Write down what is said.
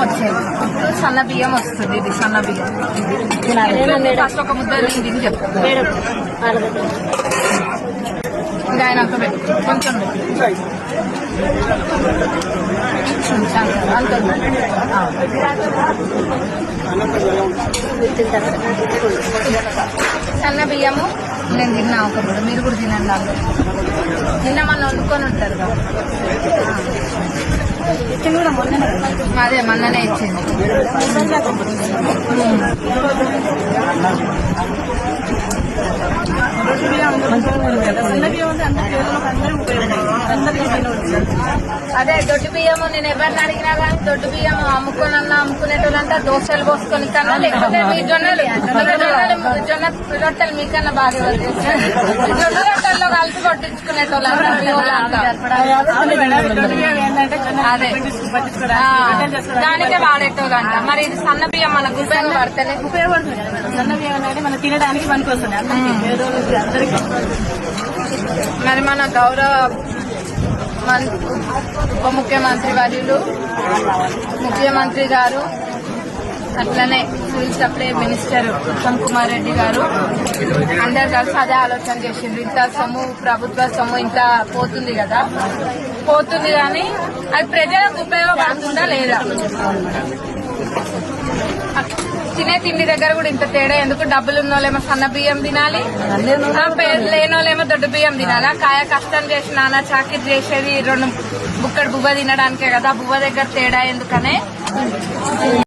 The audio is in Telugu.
వచ్చేది ఇప్పుడు సన్న బియ్యం వస్తుంది ఇది సన్న బియ్యం? ఫస్ట్ ఒక ముద్ద తిని చెప్తాను ఇంకా ఆయన అంత కొంచెం అంత. సన్న బియ్యము నేను తిన్నా ఒక మీరు కూడా తినండి అందరూ నిన్న మన వండుకొని ఉంటారు కదా అదే మొన్ననే ఇచ్చింది అదే దొడ్డు బియ్యము నేను ఎవరిని అడిగినా కానీ దొడ్డు బియ్యం అమ్ముకోనన్నా అమ్ముకునేటోళ్ళంతా దోశలు పోసుకొని కన్నా లేకపోతే మీ జొన్నలు. జొన్న రొట్టెలు మీకన్నా బాగా? జొన్న రొట్టెల్లో కొట్టించుకునేటోళ్ళంతా వాళ్ళంతా. అదే. ఆ, దానికే వాడేటోళ్ళంట. మరి ఇది సన్న బియ్యం మనకు ఉపయోగపడతలే ఉపయోగపడుతుంది. కదా మేడం సన్న బియ్యం అనేది మనం తినడానికి పనికి వస్తుంది అందరికీ మరి మన గౌరవ మన్- ఉప ముఖ్యమంత్రి వర్యులు ముఖ్యమంత్రి గారు అట్లనే civil supply minister Uttam Kumar Reddy గారు అందరు కలిసి అదే ఆలోచన చేసిండ్రు. ఇంత సొమ్ము ప్రభుత్వ సొమ్ము ఇంత పోతుంది కదా. పోతుంది కానీ అది ప్రజలకు ఉపయోగపడుతుందా లేదా? తినే తిండి దగ్గర కూడా ఇంత తేడా ఎందుకు? డబ్బులు ఉన్నోళ్ళేమో సన్న బియ్యం తినాలి. ఆ లేనోళ్ళేమో దొడ్డు బియ్యం తినాలా. కాయ కష్టం చేసి నాన్న చాకిరి చేసేది రెండు బుక్కడు బువ్వ తినడానికే కదా. బువ్వ దగ్గర తేడా ఎందుకనే?